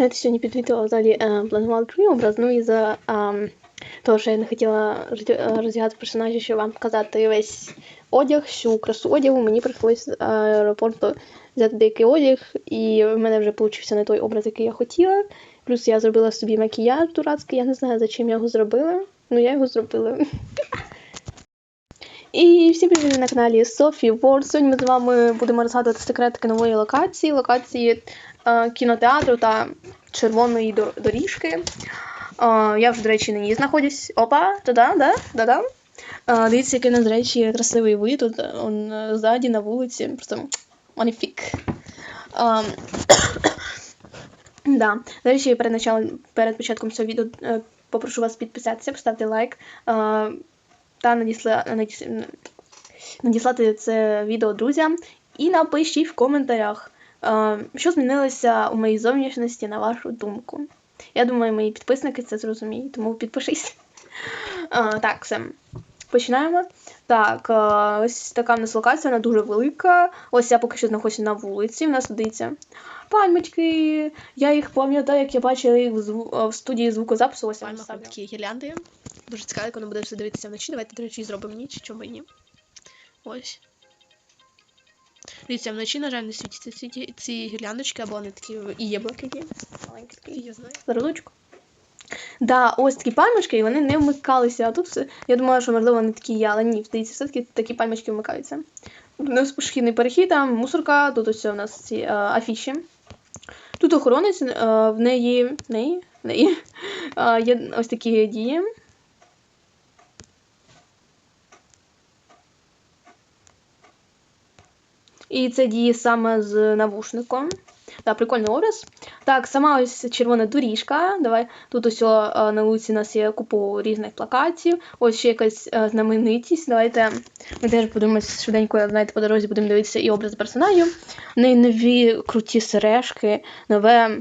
Знаєте, сьогодні підвітила взагалі е, планувала другий образ, ну і за е, того, що я не хотіла роз- роздягати персонажів, щоб вам показати весь одяг, всю красу одягу, мені прийшлось з аеропорту взяти деякий одяг, і в мене вже получився не той образ, який я хотіла. Плюс я зробила собі макіяж дурацький, я не знаю, за чим я його зробила, ну я його зробила. І всім привіт на каналі Софі World. Сьогодні ми з вами будемо розгадувати секретики нової локації, локації кінотеатру та червоної доріжки. Е, я вже, до речі, на ній знаходжусь. Опа, та-да, да, да-да. Е, дивіться, який у нас, до речі, красивий вид тут е, он, е, ззаді на вулиці. Просто маніфік. Да. До речі, перед, началом, перед початком цього відео е, попрошу вас підписатися, поставити лайк. Е, та надісла, надіс, надіслати це відео друзям. І напишіть в коментарях, е, що змінилося у моїй зовнішності на вашу думку. Я думаю, мої підписники це зрозуміють, тому підпишись. Е, так, все. Починаємо. Так, е, ось така в нас локація, вона дуже велика. Ось я поки що знаходжуся на вулиці. В нас тут дивіться. Пальмочки. Я їх пам'ятаю, як я бачила їх в, зву- е, в студії звукозапису. Ось Пальма такі гірлянди. Дуже цікаво, як воно буде все дивитися вночі. Давайте, до речі, зробимо ніч, чому і ні. Ось. Дивіться, вночі, на жаль, не світяться ці, ці гірляндочки, або вони такі і є блакитні. Маленький такий. Я знаю. За ручку. Да, ось такі пальмочки, і вони не вмикалися. А тут все. Я думала, що можливо вони такі є, але ні, здається, все-таки такі пальмочки вмикаються. У нас пішохідний перехід, там мусорка, тут ось у нас ці е, афіші. Тут охоронець, е, в неї. В неї? В неї. е, є ось такі дії. І це діє саме з навушником. Так, прикольний образ. Так, сама ось червона доріжка. Давай. Тут ось о, е, на вулиці у нас є купу різних плакатів. Ось ще якась е, знаменитість. Давайте ми теж подивимося швиденько, знаєте, по дорозі будемо дивитися і образ персонажів. В неї нові круті сережки, нове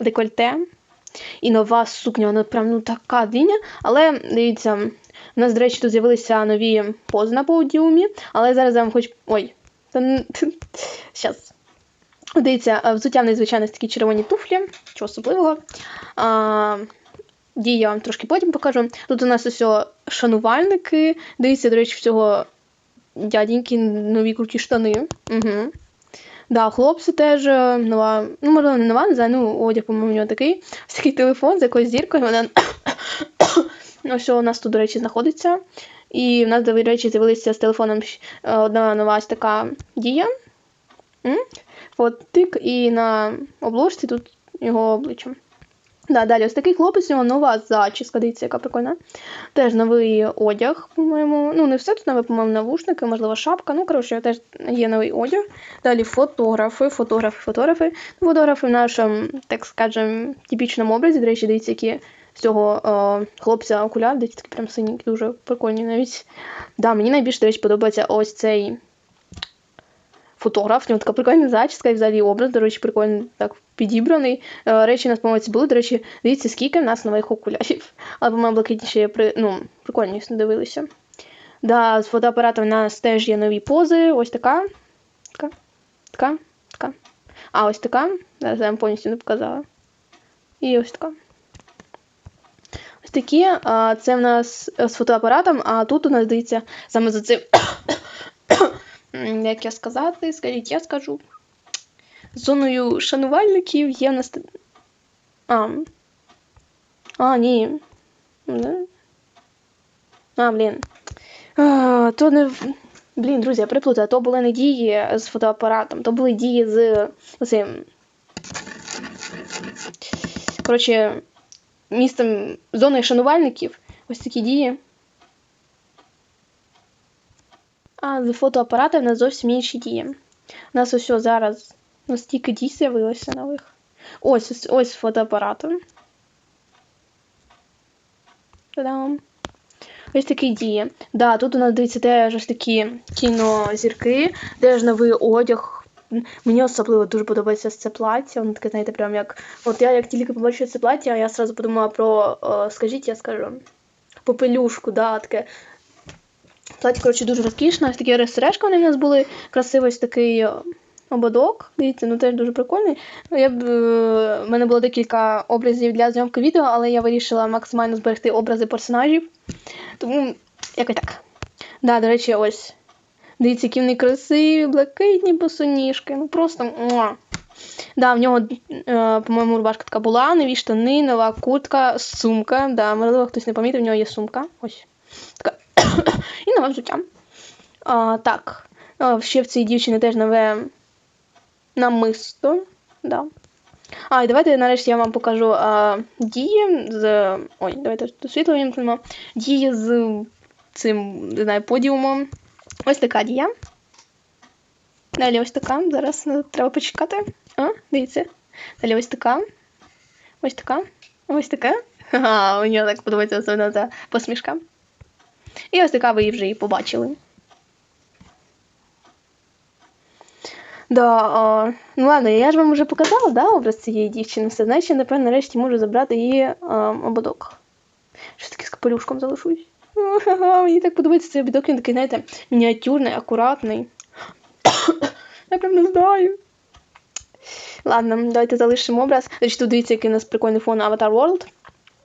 декольте і нова сукня. Вона прям ну така диня. Але дивіться, у нас, до речі, тут з'явилися нові пози на подіумі, але зараз я вам хочу. Ой, та Щас. Дивіться, взуття в незвичайно такі червоні туфлі, чого особливого. А, дії я вам трошки потім покажу. Тут у нас ось шанувальники. Дивіться, до речі, в цього дяденьки нові круті штани. Угу. Да, хлопці теж е, нова, ну, можливо, не нова, не знаю, ну, одяг, по-моєму, у нього такий. Ось такий телефон з якоюсь зіркою. Вона... ось у нас тут, до речі, знаходиться. І в нас, до речі, з'явилися з телефоном е, одна нова така дія. От тик, і на обложці тут його обличчя. Да, далі ось такий хлопець, у нього нова зачіска, дивіться, яка прикольна. Теж новий одяг, по-моєму. Ну, не все тут нове, по-моєму, навушники, можливо, шапка. Ну, коротше, теж є новий одяг. Далі фотографи, фотографи, фотографи. Фотографи в нашому, так скажем, типічному образі. До речі, дивіться, які цього е, хлопця окуляр, дивіться, такі прям сині, дуже прикольні навіть. Да, мені найбільше, до речі, подобається ось цей фотограф, в нього така прикольна зачіска і взагалі образ, до речі, прикольно так підібраний. Е, Речі на помилці були. До речі, дивіться, скільки в нас нових окулярів. Але, по-моєму, блакитніше при... ну, прикольніше дивилися. Да, з фотоапаратом у нас теж є нові пози. Ось така. Така. Така. Така. А, ось така. Зараз я вам повністю не показала. І ось така. Такі. Це в нас з фотоапаратом, а тут у нас дивіться саме за цим. Як я сказати, скажіть, я скажу. Зоною шанувальників є в нас. А. А, ні. А, блін. А, то не. Блін, друзі, я приплутала, то були не дії з фотоапаратом, то були дії з оцим. Коротше, містом зоною шанувальників. Ось такі дії. А з фотоапарата в нас зовсім інші дії. У нас ось зараз настільки дій з'явилося нових. Ось ось, ось фотоапаратом. Та-дам. Ось такі дії. Да, тут у нас дивіться теж ось такі кінозірки, теж новий одяг. Мені особливо дуже подобається це плаття. Воно таке, знаєте, прям як. От я як тільки побачила це плаття, я одразу подумала про, е, скажіть, я скажу, попелюшку, да, таке Плаття, коротше, дуже розкішне. Ось такі сережки вони в нас були. Красивий ось такий. о, ободок. Дивіться, ну теж дуже прикольний. Я б, е, в мене було декілька образів для зйомки відео, але я вирішила максимально зберегти образи персонажів. Тому якось так. Да, до речі, ось. Дивіться, які вони красиві, блакитні босоніжки. Ну просто. Муа. Да, в нього, е, по-моєму, рубашка така була, нові штани, нова куртка, сумка. Да, можливо, хтось не помітив, в нього є сумка. Ось. Така. І нове взуття. А, так. А, ще в цій дівчини теж нове намисто. Да. А, і давайте нарешті я вам покажу а, дії з. Ой, давайте світло вімкнемо. Дії з цим, не знаю, подіумом. Ось така дія. Далі ось така. Зараз треба почекати. А, дивіться. Далі ось така. Ось така. Ось така. Ха, мені так подобається особливо ця посмішка. І ось така ви її вже її побачили. Да, а, ну ладно, я ж вам вже показала, да, образ цієї дівчини. Все, значить, я, напевно, нарешті можу забрати її ободок. Що таки з капелюшком залишусь. Мені так подобається цей обідок, він такий, знаєте, мініатюрний, акуратний. Я прям не знаю. Ладно, давайте залишимо образ. Значить, тут дивіться, який у нас прикольний фон Avatar World.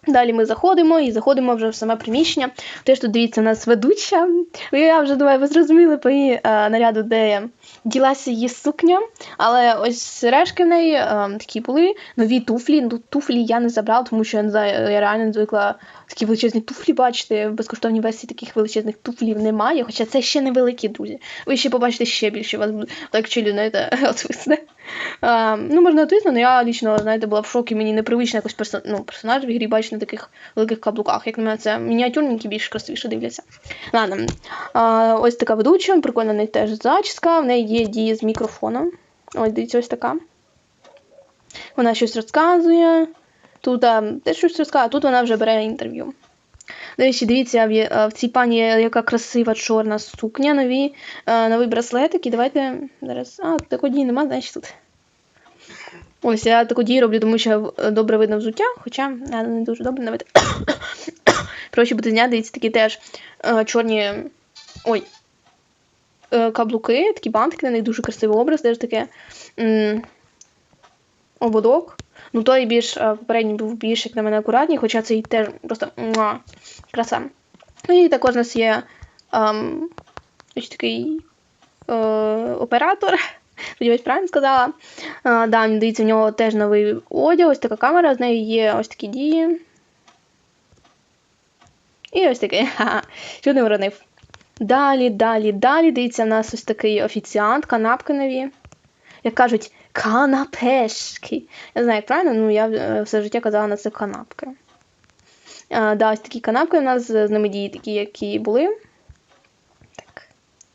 Далі ми заходимо і заходимо вже в саме приміщення. Теж тут дивіться, у нас ведуча. Я вже думаю, ви зрозуміли по її е, наряду, де ділася її сукня. Але ось сережки в неї е, такі були. Нові туфлі. Ну, туфлі я не забрала, тому що я не знаю, я реально не звикла такі величезні туфлі бачити. В безкоштовній версії таких величезних туфлів немає. Хоча це ще невеликі, друзі. Ви ще побачите ще більше. Вас буде так чилі, знаєте, отвисне. А, ну, можна отвисно, але я лічно, знаєте, була в шокі. Мені непривично якось персон... ну, персонаж в ігрі бачити на таких великих каблуках. Як на мене, це мініатюрненькі більш красивіше дивляться. Ладно. А, ось така ведуча, прикольна неї теж зачіска. В неї є дії з мікрофоном. Ось дивіться, ось така. Вона щось розказує. Тут а, теж щось розказує, а тут вона вже бере інтерв'ю. До речі, дивіться, в, цій пані яка красива чорна сукня, нові, е, новий браслетик. І давайте зараз. А, такої дії нема, значить тут. Ось я таку дію роблю, тому що добре видно взуття, хоча е, не дуже добре давайте. Проще буде зняти, дивіться, такі теж е, чорні. Ой. Каблуки, такі бантики, на них дуже красивий образ, теж таке. м, ободок. Ну, той більш е, попередній був більш, як на мене, акуратній, хоча цей теж просто муа, краса. Ну і також у нас є ем, ось такий е, оператор. Сподіваюсь, правильно сказала. Е, да, дивіться, в нього теж новий одяг, ось така камера, з нею є ось такі дії. І ось такий. Ха-ха. Не вронив. Далі, далі, далі. Дивіться, в нас ось такий офіціант, канапки нові. Як кажуть, канапешки. Я знаю, як правильно, ну я е, все життя казала на це канапки. А, да, ось такі канапки у нас з ними дії такі, які були. Так.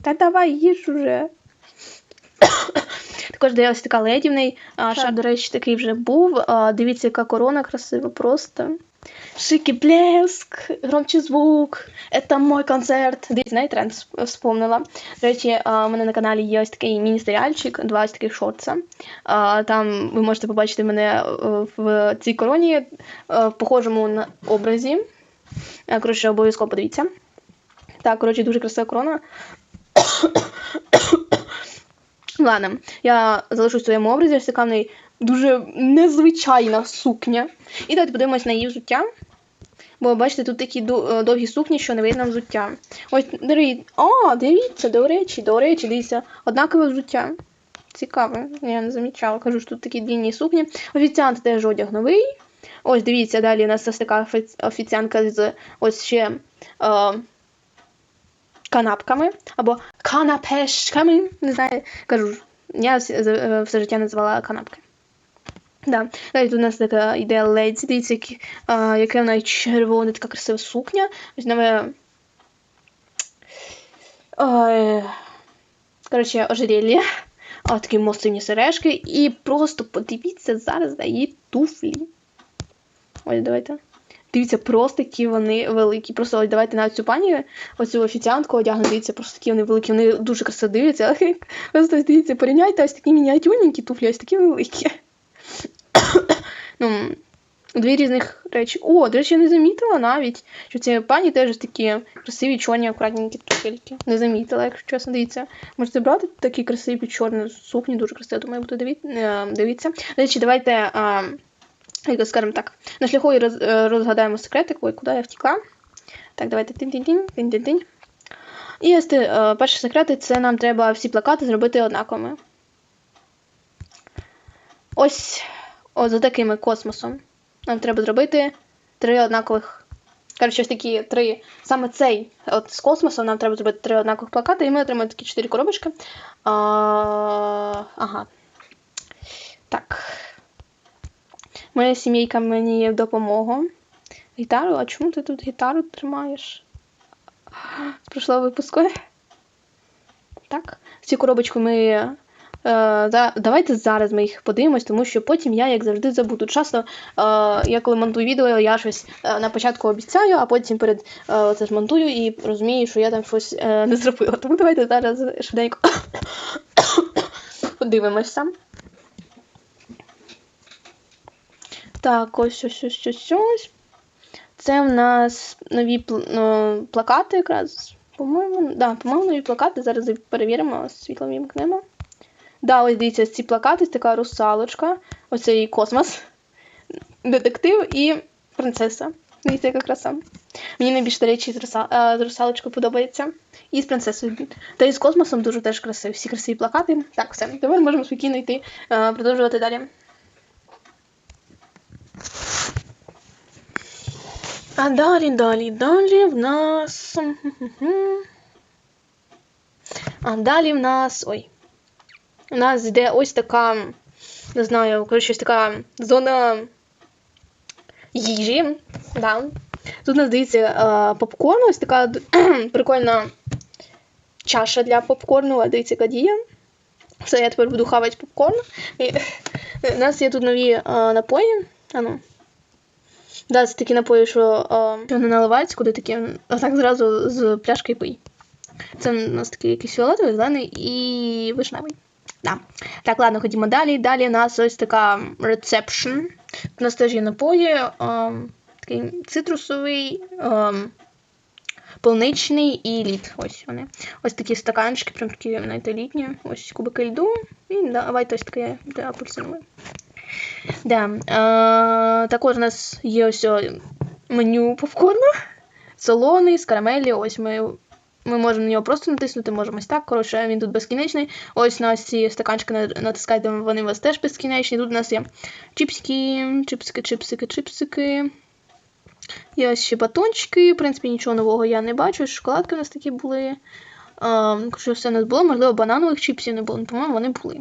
Та давай їж уже. Також де ось така леді в неї. Шар, до речі, такий вже був. А, дивіться, яка корона красива просто. Шикий блеск, громче звук, это мой концерт. Навіть тренд сп- вспомнила. До речі, у мене на каналі є ось такий міні-серіальчик, два ось таких шортса. А, Там ви можете побачити мене е, в цій короні в похожому на образі. Коротше, обов'язково подивіться. Так, коротше, дуже красива корона. Ладно, я залишусь в своєму образі, ось така дуже незвичайна сукня. І давайте подивимось на її взуття. Бо бачите, тут такі е, довгі сукні, що не видно взуття. Ось, дивіться, о, дивіться, до речі, до речі, дивіться, однакове взуття. Цікаво, я не замічала. Кажу, що тут такі длінні сукні. Офіціант теж одяг новий. Ось, дивіться, далі у нас ось така офіціантка з ось ще е, канапками або канапешками. Не знаю, кажу, я е, все життя називала канапки. Да. Далі тут у нас така іде леді, дивіться, які, а, яке в неї червона, така красива сукня. Ось нове. Коротше, ожерелье. А, такі масивні сережки. І просто подивіться зараз на її туфлі. Ось, давайте. Дивіться, просто які вони великі. Просто ось давайте на цю пані, оцю офіціантку одягну, дивіться, просто такі вони великі, вони дуже красиво дивляться. Просто дивіться, порівняйте ось такі мініатюрненькі туфлі, ось такі великі. ну, дві різних речі. О, до речі, я не замітила навіть, що ці пані теж такі красиві, чорні, акуратненькі туфельки. Не замітила, якщо чесно, дивіться. Можете брати такі красиві чорні сукні, дуже красиво, думаю, буду диві- е, дивитися. До речі, давайте, а, як так, на шляху і роз, е, розгадаємо секретик. Ой, куди я втекла? Так, давайте тинь-тинь-тинь, тинь-тинь-тинь. І ось е, перший секрет це нам треба всі плакати зробити однаковими. Ось, ось за такими космосом. Нам треба зробити три однакових. Коротше, ось такі три. Саме цей от з космосом нам треба зробити три однакових плакати, і ми отримаємо такі чотири коробочки. А, ага. Так. Моя сімейка мені в допомогу. Гітару? А чому ти тут гітару тримаєш? З прошлого випуску. Так. Цю коробочку ми. Е, давайте зараз ми їх подивимось, тому що потім я, як завжди, забуду. Часто е, я коли монтую відео, я щось е, на початку обіцяю, а потім перед це ж монтую і розумію, що я там щось не зробила. Тому давайте зараз швиденько подивимося. Так, ось ось ось ось ось. Це в нас нові пл- плакати якраз. По-моєму, да, по-моєму, нові плакати. Зараз перевіримо, світло вімкнемо. Да, ось дивіться, ці плакати, така русалочка, оцей космос, детектив і принцеса. Дивіться, яка краса. Мені найбільше, до речі, з, руса... е, з русалочкою подобається. І з принцесою. Та і з космосом дуже теж красиві. Всі красиві плакати. Так, все. Тепер можемо спокійно йти, е, продовжувати далі. А далі, далі, далі в нас. А далі в нас. Ой. У нас йде ось така. Не знаю, коротше, така зона їжі. Да. Тут нас здається е, попкорн, ось така прикольна чаша для попкорну, а дивіться, яка діє. Все, я тепер буду хавати попкорн. І, у нас є тут нові е, напої. А ну. Да, це такі напої, що, е, що не наливаються, куди такі, а так зразу з пляшки пий. Це у нас такий якийсь фіолетовий, зелений і вишневий. Да. Так, ладно, ходімо далі. Далі у нас ось така рецепшн. У нас теж є напої. е, такий цитрусовий, е, полничний і лід. Ось вони. Ось такі стаканчики, прям такі знаєте, літні. Ось кубики льду. І давайте ось таке де апельсинове. Да. Е, також у нас є ось о меню попкорну. Солоний, з карамелі. Ось ми, ми можемо на нього просто натиснути, можемо ось так. Коротше, він тут безкінечний. Ось на ці стаканчики натискайте, вони у вас теж безкінечні. Тут у нас є чіпсики, чіпсики, чіпсики, чіпсики. Є ось ще батончики. В принципі, нічого нового я не бачу. Шоколадки у нас такі були. Що все у нас було, можливо, бананових чіпсів не було, по-моєму, вони були.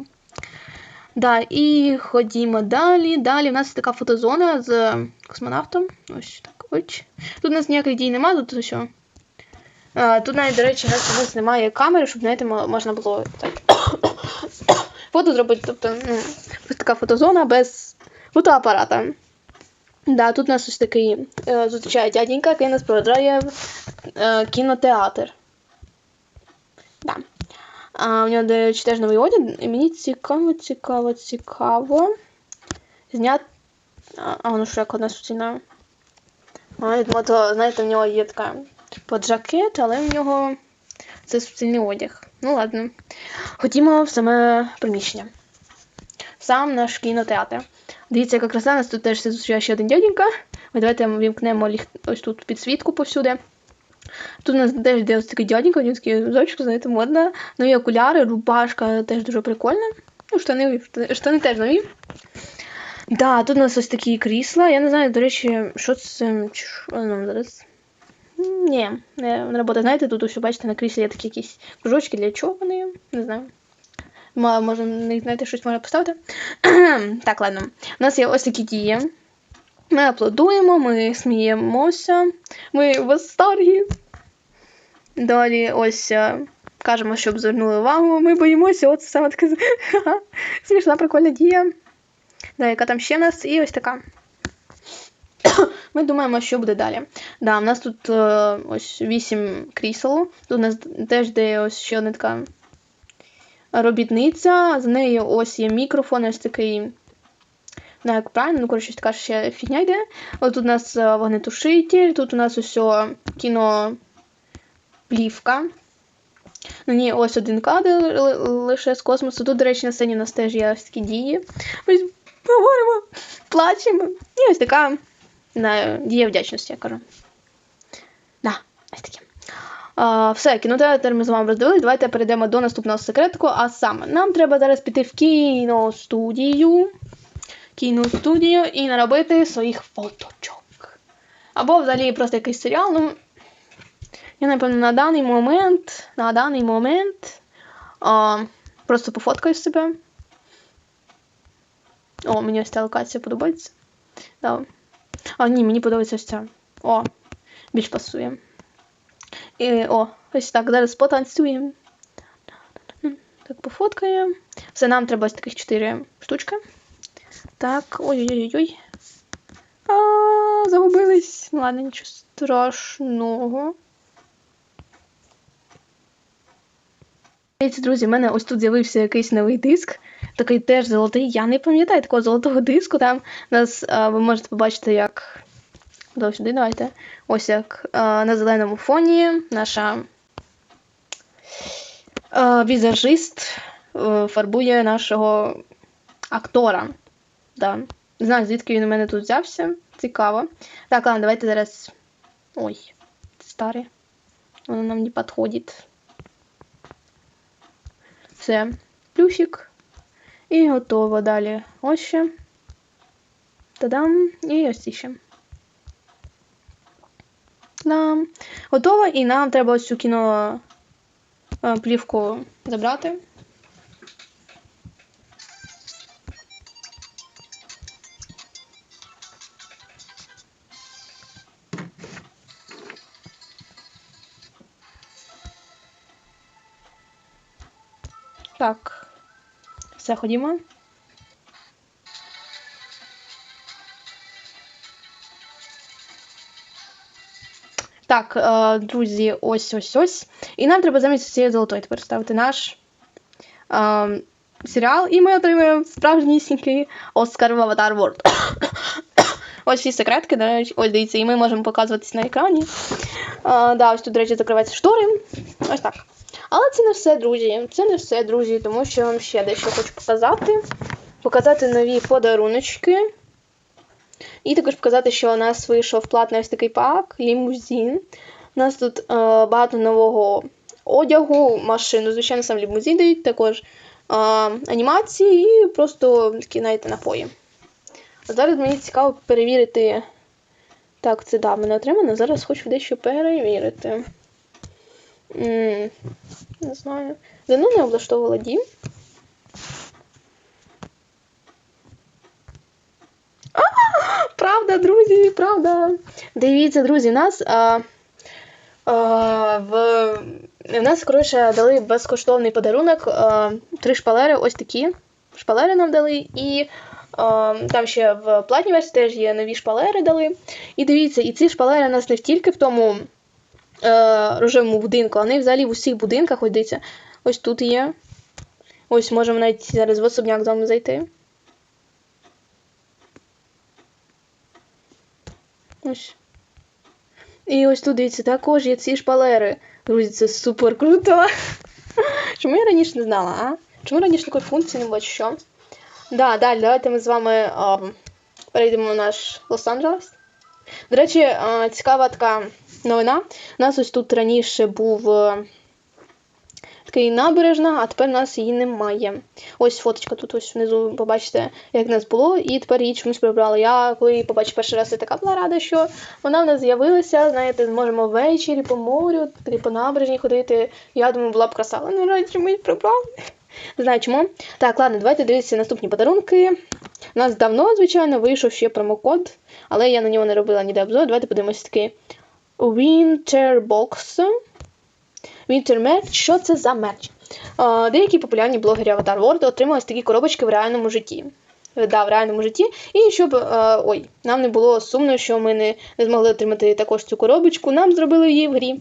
Да, і ходімо далі. Далі у нас така фотозона з космонавтом. Ось так. Ось. Тут у нас ніяких дій немає, тут що. Тут навіть, до речі, нас немає камери, щоб, знаєте, мо- можна було так. фото зробити. Тобто, ну, ось така фотозона без фотоапарата. Да, тут нас ось такий е, зустрічає дяденька, який нас проведжає в е, кінотеатр. Да. А, у нього, до речі, теж новий одяг. І мені цікаво, цікаво, цікаво. Знят. А, воно що як одна суцільна. А, знаєте, в нього є така типу жакет, але в нього це суцільний одяг. Ну ладно. Ходімо в саме приміщення. Сам наш кінотеатр. Дивіться, яка краса, нас тут теж зустрічає ще один дяденька. Ось давайте ми вімкнемо ліхт... ось тут підсвітку повсюди. Тут у нас теж йде ось такий дяденька, нього такий зочок, знаєте, модна. Нові окуляри, рубашка теж дуже прикольна. Ну, штани, штани, теж нові. Да, тут у нас ось такі крісла. Я не знаю, до речі, що це. що, ну, зараз. Ні, не, не робота. Знаєте, тут ось, бачите, на кріслі є такі якісь кружочки, для чого вони? Не знаю. Може, них, знаєте, щось можна поставити. так, ладно. У нас є ось такі дії. Ми аплодуємо, ми сміємося, ми в восторгі. Далі ось кажемо, щоб звернули увагу. Ми боїмося, от саме така з- смішна прикольна дія. Да, яка там ще в нас? І ось така. Ми думаємо, що буде далі. Да, у нас тут е, ось 8 крісел. Тут у нас теж де ось ще одна така робітниця. З нею ось є мікрофон, ось такий знаю, як правильно, ну коротше, така ще фігня йде. От тут у нас е, вогнетушитель, тут у нас усе кіно плівка. Ну ні, ось один кадр лише з космосу. Тут, до речі, на сцені у нас теж є ось такі дії. Ось говоримо, плачемо. І ось така знаю, дія вдячності, я кажу. Да, ось таке. Все, кінотеатр ми з вами роздивились. Давайте перейдемо до наступного секретику. А саме, нам треба зараз піти в кіностудію. Кіностудію і наробити своїх фоточок. Або взагалі просто якийсь серіал. Ну, я, напевно, на даний момент, на даний момент а, просто пофоткаю себе. О, мені ось ця локація подобається. Да. А, ні, мені подобається ось ця. О, більш пасує. І, о, ось так, зараз потанцюємо. Так, пофоткаємо. Все, нам треба ось таких чотири штучки. Так, ой-ой-ой-ой. А, загубились. Ну ладно, нічого страшного. Друзі, в мене ось тут з'явився якийсь новий диск. Такий теж золотий. Я не пам'ятаю такого золотого диску. Там нас а, ви можете побачити, як. Сюди, давайте. Ось як а, на зеленому фоні наша а, візажист е, фарбує нашого актора. Да. Не знаю, звідки він у мене тут взявся. Цікаво. Так, ладно, давайте зараз. Ой, це старе. Воно нам не підходить. Все, плюсик. І готово далі. Ось ще. Та-дам. І ось ще. Дам. Готово, і нам треба ось цю кіно е, плівку забрати. Так. Все. Так, е, друзі, ось ось ось. І нам треба замість цієї золотої тепер ставити наш е, серіал, і ми отримаємо справжнісінький Оскар в Аватар World. ось всі секретки, до ось дивіться, і ми можемо показуватись на екрані. Е, да, ось тут, до речі, закриваються штори. Ось так. Але це не все, друзі. Це не все, друзі, тому що я вам ще дещо хочу показати. Показати нові подаруночки. І також показати, що у нас вийшов платний ось такий пак, лімузин. У нас тут е, багато нового одягу, машину, звичайно, сам лімузин дають, також е, анімації і просто такі, знаєте, напої. А зараз мені цікаво перевірити. Так, це да, мене отримано. Зараз хочу дещо перевірити. Не знаю. Давно не облаштовувала дім. А, Правда, друзі, правда. Дивіться, друзі, нас а, а, в, в нас, коротше, дали безкоштовний подарунок. А, три шпалери, ось такі. Шпалери нам дали, і там ще в платній версії теж є нові шпалери дали. І дивіться, і ці шпалери нас не тільки в тому е, рожевому будинку, вони взагалі в усіх будинках, ось дивіться, ось тут є. Ось можемо навіть зараз в особняк з вами зайти. Ось. І ось тут, дивіться, також є ці шпалери. Друзі, це супер круто. Чому я раніше не знала, а? Чому раніше такої функції не бачу, що? Да, далі, давайте ми з вами а, перейдемо в наш Лос-Анджелес. До речі, а, цікава така новина. У нас ось тут раніше був е, такий набережна, а тепер у нас її немає. Ось фоточка тут ось внизу побачите, як в нас було, і тепер її чомусь прибрали. Я коли її побачив перший раз, я така була рада, що вона в нас з'явилася. Знаєте, зможемо ввечері по морю, таки по набережні ходити. Я думаю, була б краса, але не раді чомусь прибрали. Не знаю чому. Так, ладно, давайте дивитися наступні подарунки. У нас давно, звичайно, вийшов ще промокод, але я на нього не робила ніде обзор. Давайте подивимося такий Winter Box. Що це за мерч? Деякі популярні блогери Avatar World отримали такі коробочки в реальному житті. Да, в реальному житті. І щоб е, ой, нам не було сумно, що ми не, не змогли отримати також цю коробочку, нам зробили її в грі.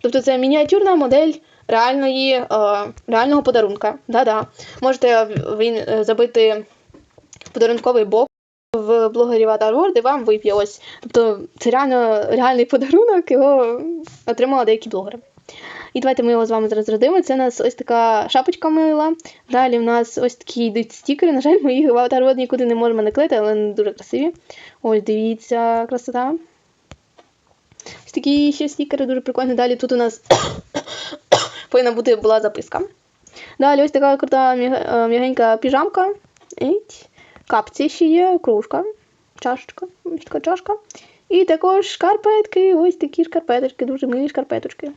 Тобто це мініатюрна модель реальної, е, реального подарунка. Да-да. Можете він е, забити подарунковий бокс. В блогерів Адарворд і вам вип'є ось. Тобто це реально реальний подарунок, його отримали деякі блогери. І давайте ми його з вами зараз роздаємо. Це у нас ось така шапочка мила. Далі в нас ось такі йдуть стікери. На жаль, ми їх в Аватар нікуди не можемо наклеїти, але вони дуже красиві. Ось дивіться, красота. Ось такі ще стікери дуже прикольні. Далі тут у нас повинна бути була записка. Далі ось така крута е, м'ягенька піжамка. Іть. Капці ще є, кружка, чашечка, така чашка. І також шкарпетки, ось такі шкарпеточки, дуже милі шкарпеточки.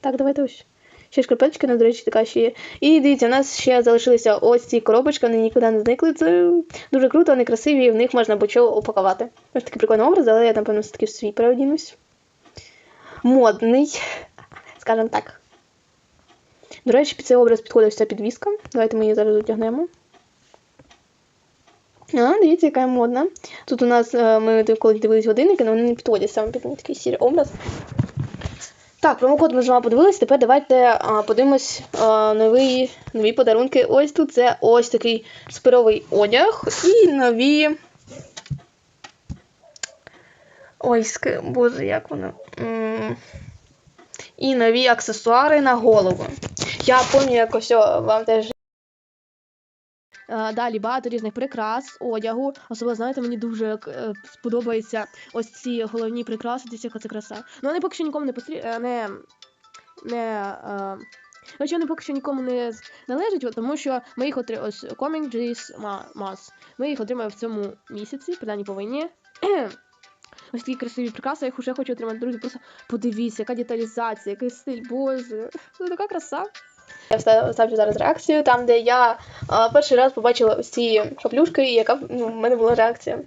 Так, давайте ось. Ще шкарпеточки, до речі, така ще є. І дивіться, у нас ще залишилися ось ці коробочки, вони нікуди не зникли. Це дуже круто, вони красиві, і в них можна будь-що упакувати. Ось такий прикольний образ, але я, напевно, все-таки в свій переодінусь. Модний, скажімо так. До речі, під цей образ підходить ця підвіска. Давайте ми її зараз одягнемо. А, дивіться, яка модна. Тут у нас е, ми коли дивились годинники, але вони не підходять саме під такий сірий образ. Так, промокод ми з вами подивилися. Тепер давайте а, подивимось а, нові, нові подарунки. Ось тут це ось такий суперовий одяг і нові. Ой, ски- боже, як воно. М. І нові аксесуари на голову. Я пам'ятаю, як ось вам теж. Е, Далі багато різних прикрас, одягу. Особливо, знаєте, мені дуже е, сподобаються ось ці головні прикраси, дивіться, яка це краса. Ну вони поки що нікому не пострі... е, не. не. Хоча вони поки що нікому не належать, тому що ми їх отримали ось Coming G's Mass. Ми їх отримаємо в цьому місяці, принаймні повинні. Ось такі красиві прикраси, я їх уже хочу отримати. Друзі, просто подивіться, яка деталізація, який стиль, боже. Це така краса. Я вставлю зараз реакцію, там, де я а, перший раз побачила ось ці шаблюшки, і яка ну, в мене була реакція.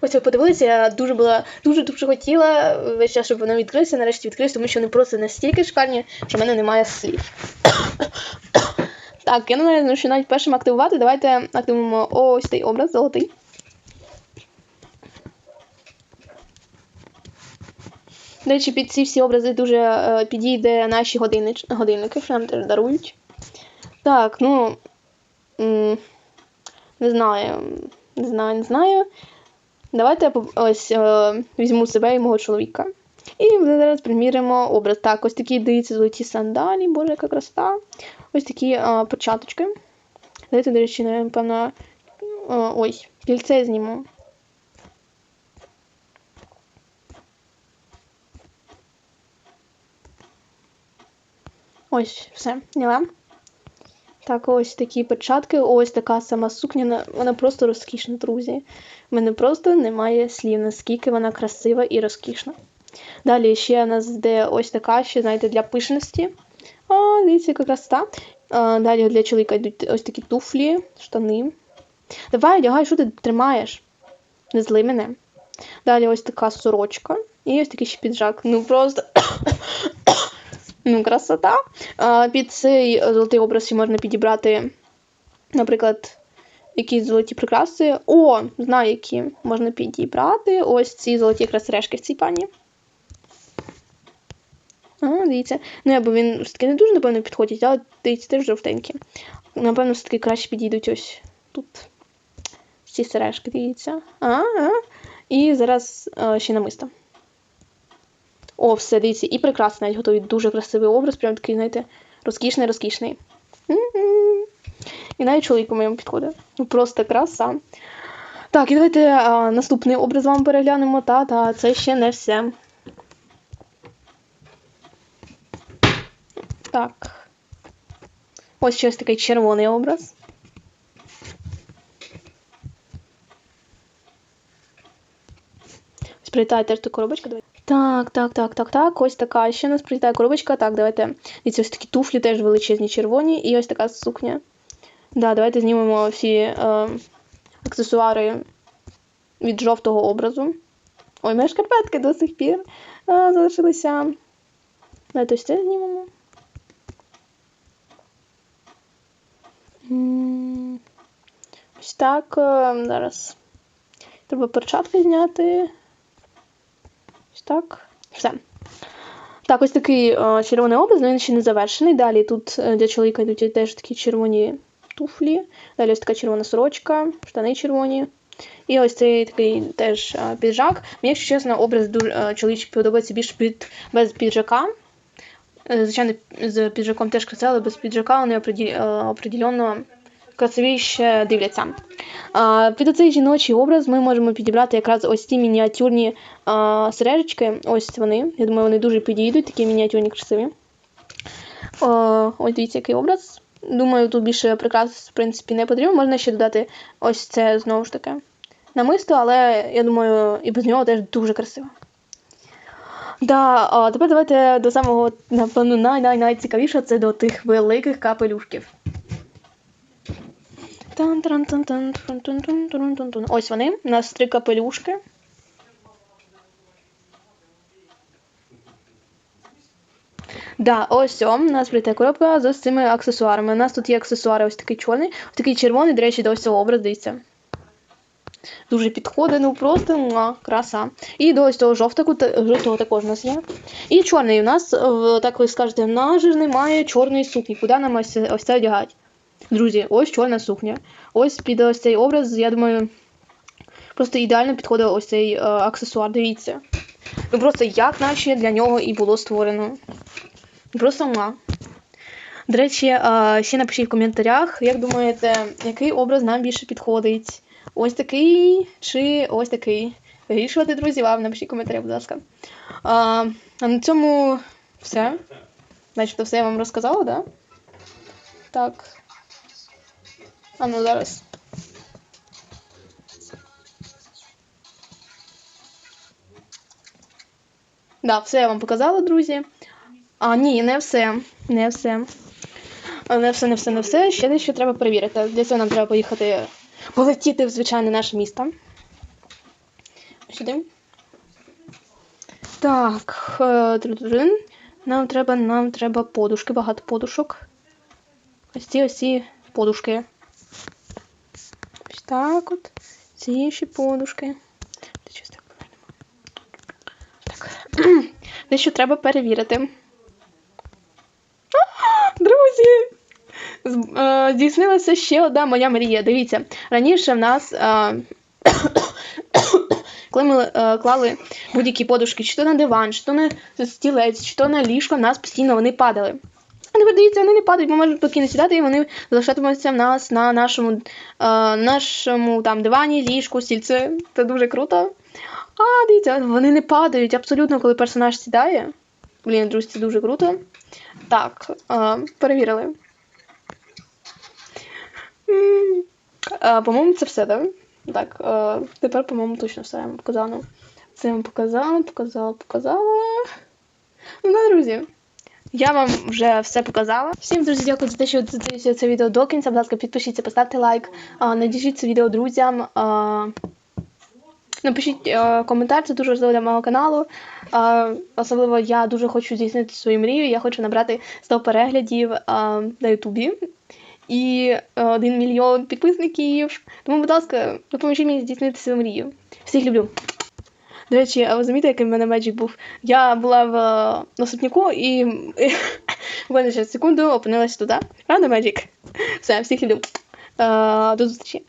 Ось ви подивилися, я дуже була дуже дуже хотіла весь час, щоб вони відкрилися, нарешті відкрилися, тому що вони просто настільки шикарні, що в мене немає слів. так, я не знаю, що навіть першим активувати. Давайте активуємо ось цей образ золотий. До речі, під ці всі образи дуже е, підійде наші годиннич, годинники, що нам теж дарують. Так, ну. Не знаю. Не знаю, не знаю. Давайте я ось е, візьму себе і мого чоловіка. І зараз приміримо образ. Так, ось такі дивіться золоті сандалі, боже, яка краса. Ось такі е, перчаточки. Давайте, до речі, напевно. Е, ой, кільце зніму. Ось, все, зняла. Так, ось такі перчатки, ось така сама сукня, вона просто розкішна, друзі. У мене просто немає слів, наскільки вона красива і розкішна. Далі ще у нас йде ось така, ще, знаєте, для пишності. А, дивіться, яка красота. Далі для чоловіка йдуть ось такі туфлі, штани. Давай, одягай, що ти тримаєш? Не зли мене. Далі ось така сорочка. І ось такий ще піджак. Ну просто. Ну, красота. Під цей золотий образ можна підібрати, наприклад, якісь золоті прикраси. О, знаю, які можна підібрати. Ось ці золоті якраз в цій пані. А, дивіться. Ну, або він все-таки не дуже, напевно, підходить, але дивіться, теж жовтенькі. Напевно, все-таки краще підійдуть ось тут. Ці сережки, дивіться. А, а. І зараз е, ще намисто. О, все, дивіться, і прикраси навіть готові. Дуже красивий образ, прям такий, знаєте, розкішний, розкішний. І навіть чоловіку моєму підходить. Ну просто краса. Так, і давайте а, наступний образ вам переглянемо. Та, та, це ще не все. Так. Ось ще ось такий червоний образ. Прилітає теж та коробочка. Давайте. Так, так, так, так, так. Ось така. Ще нас прилітає коробочка. Так, давайте. Дивіться, ось такі туфлі теж величезні червоні. І ось така сукня. Да, давайте знімемо всі е, аксесуари від жовтого образу. Ой, моя шкарпетки до сих пір е, залишилися. Давайте ось це знімемо. Ось так. е, Зараз. Треба перчатки зняти. Так. Все. Так, ось такий е, червоний образ, але він ще не завершений. Далі тут е, для чоловіка йдуть теж такі червоні туфлі. Далі ось така червона сорочка, штани червоні. І ось цей такий теж е, піджак. Мені, якщо чесно, образ дуже чоловічий подобається більш під, без піджака. Звичайно, з піджаком теж але без піджака вони определенно красивіше дивляться. Під цей жіночий образ ми можемо підібрати якраз ось ці мініатюрні сережечки. Ось вони. Я думаю, вони дуже підійдуть, такі мініатюрні красиві. Ось дивіться, який образ. Думаю, тут більше прикрас, в принципі, не потрібно. Можна ще додати ось це знову ж таки намисто, але я думаю, і без нього теж дуже красиво. Да, а тепер давайте до самого, напевно, най-най-найцікавішого це до тих великих капелюшків. Ось вони. У нас три капелюшки. Да, ось у нас прийде коробка з цими аксесуарами. У нас тут є аксесуари ось такий чорний, ось такий червоний, до речі, до ось цього образ, дивіться. Дуже підходить, ну просто муа, краса. І до ось цього жовтого, жовтого також у нас є. І чорний у нас, так ви скажете, же немає чорної сукні. Куди нам ось це одягати? Друзі, ось чорна сукня. Ось під ось цей образ, я думаю, просто ідеально підходить ось цей е, аксесуар. Дивіться. Ну просто як наче для нього і було створено. Просто ма. До речі, е, ще напишіть в коментарях, як думаєте, який образ нам більше підходить? Ось такий чи ось такий? Вирішувати, друзі, вам напишіть в коментарях, будь ласка. А, а на цьому все. Значить, все я вам розказала, да? Так. А ну зараз. Да, все я вам показала, друзі. А, ні, не все. Не все. Не все, не все, не все. Ще дещо треба перевірити. Для цього нам треба поїхати полетіти в звичайне наше місто. Сюди. Так. е. Нам треба, нам треба подушки, багато подушок. Ось ці ось ці подушки. Так от. Ці ще подушки. Щось так. Так. Дещо треба перевірити. Друзі! Е, Здійснилася ще одна моя мрія. Дивіться, раніше в нас. е, Коли ми е, клали будь-які подушки, чи то на диван, чи то на стілець, чи то на ліжко, в нас постійно вони падали. Тепер дивіться, вони не падають, ми можемо спокійно сідати, і вони залишатимуться в нас на нашому, е, нашому там дивані, ліжку, стільці. Це дуже круто. А, дивіться, вони не падають абсолютно, коли персонаж сідає. Блін, друзі, це дуже круто. Так, е, перевірили. Е, По-моєму, це все, так? Так, е, тепер, по-моєму, точно все я Це вам показала, показала, показала. Ну, да, друзі. Я вам вже все показала. Всім, друзі, дякую за те, що ви дивитеся це відео до кінця. Будь ласка, підпишіться, поставте лайк, а, надішліть це відео друзям. Напишіть а, коментар, це дуже важливо для мого каналу. А, особливо я дуже хочу здійснити свою мрію. Я хочу набрати 100 переглядів а, на Ютубі і 1 мільйон підписників. Тому, будь ласка, допоможіть мені здійснити свою мрію. Всіх люблю. До речі, а ви замітили, який в мене меджик був? Я була в е, наступнику і в ще секунду опинилася туди. Правда, меджик? Все, всіх люблю. Е, До зустрічі.